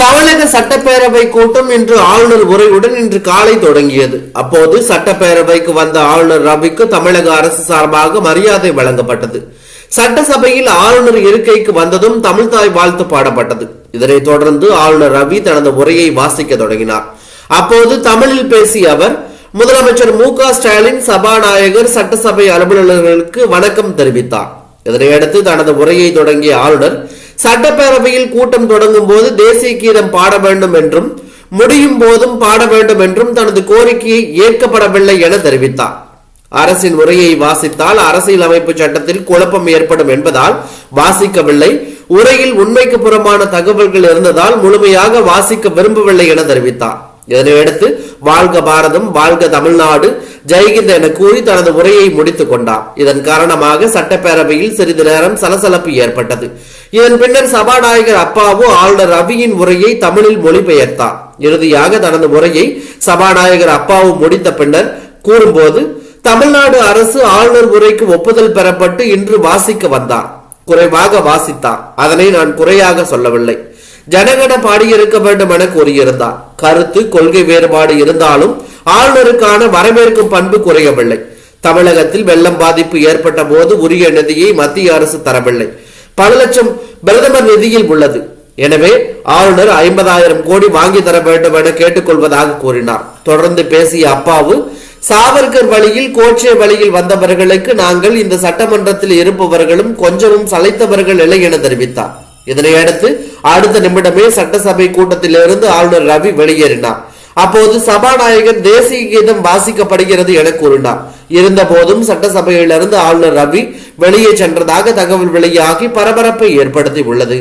தமிழக சட்டப்பேரவை கூட்டம் இன்று ஆளுநர் உரையுடன் இன்று காலை தொடங்கியது. அப்போது சட்டப்பேரவைக்கு வந்த ஆளுநர் ரவிக்கு தமிழக அரசு சார்பாக மரியாதை வழங்கப்பட்டது. சட்டசபையில் ஆளுநர் இருக்கைக்கு வந்ததும் தமிழ்தாய் வாழ்த்து பாடப்பட்டது. இதனைத் தொடர்ந்து ஆளுநர் ரவி தனது உரையை வாசிக்க தொடங்கினார். அப்போது தமிழில் பேசிய அவர் முதலமைச்சர் மு க ஸ்டாலின் சபாநாயகர் சட்டசபை அலுவலர்களுக்கு வணக்கம் தெரிவித்தார். இதனையடுத்து தனது உரையை தொடங்கிய ஆளுநர் சட்டப்பேரவையில் கூட்டம் தொடங்கும் போது தேசிய கீதம் பாட வேண்டும் என்றும் முடியும் போதும் பாட வேண்டும் என்றும் தனது கோரிக்கையை ஏற்கப்படவில்லை என தெரிவித்தார். அரசின் உரையை வாசித்தால் அரசியலமைப்பு சட்டத்தில் குழப்பம் ஏற்படும் என்பதால் வாசிக்கவில்லை. உரையில் உண்மைக்கு புறமான தகவல்கள் இருந்ததால் முழுமையாக வாசிக்க விரும்பவில்லை என தெரிவித்தார். இதனையடுத்து வாழ்க பாரதம் வாழ்க தமிழ்நாடு ஜெய்ஹிந்த் என கூறி தனது உரையை முடித்துக் கொண்டார் இதன் காரணமாக சட்டப்பேரவையில் சிறிது நேரம் சலசலப்பு ஏற்பட்டது. இதன் பின்னர் சபாநாயகர் அப்பாவு ஆளுநர் ரவியின் உரையை தமிழில் மொழிபெயர்த்தார். இறுதியாக தனது உரையை சபாநாயகர் அப்பாவு முடித்த பின்னர் கூறும்போது தமிழ்நாடு அரசு ஆளுநர் உரைக்கு ஒப்புதல் பெறப்பட்டு இன்று வாசிக்க வந்தார். குறைவாக வாசித்தார். அதனை நான் குறையாக சொல்லவில்லை. ஜனகன பாடியிருக்க வேண்டும் என கூறியிருந்தார். கருத்து கொள்கை வேறுபாடு இருந்தாலும் ஆளுநருக்கான வரவேற்கும் பண்பு குறையவில்லை. தமிழகத்தில் வெள்ளம் பாதிப்பு ஏற்பட்ட போது உரிய நிதியை மத்திய அரசு தரவில்லை. பல லட்சம் பிரதமர் நிதியில் உள்ளது. எனவே ஆளுநர் ஐம்பதாயிரம் கோடி வாங்கி தர வேண்டும் என கேட்டுக்கொள்வதாக கூறினார். தொடர்ந்து பேசிய அப்பாவு சாவர்கர் வழியில் கோட்சே வழியில் வந்தவர்களுக்கு நாங்கள் இந்த சட்டமன்றத்தில் இருப்பவர்களும் கொஞ்சமும் சளைத்தவர்கள் இல்லை என தெரிவித்தார். இதனையடுத்து அடுத்த நிமிடமே சட்டசபை கூட்டத்திலிருந்து ஆளுநர் ரவி வெளியேறினார். அப்போது சபாநாயகர் தேசிய கீதம் வாசிக்கப்படுகிறது என கூறினார். இருந்த போதும் சட்டசபையிலிருந்து ஆளுநர் ரவி வெளியே சென்றதாக தகவல் வெளியாகி பரபரப்பை ஏற்படுத்தி உள்ளது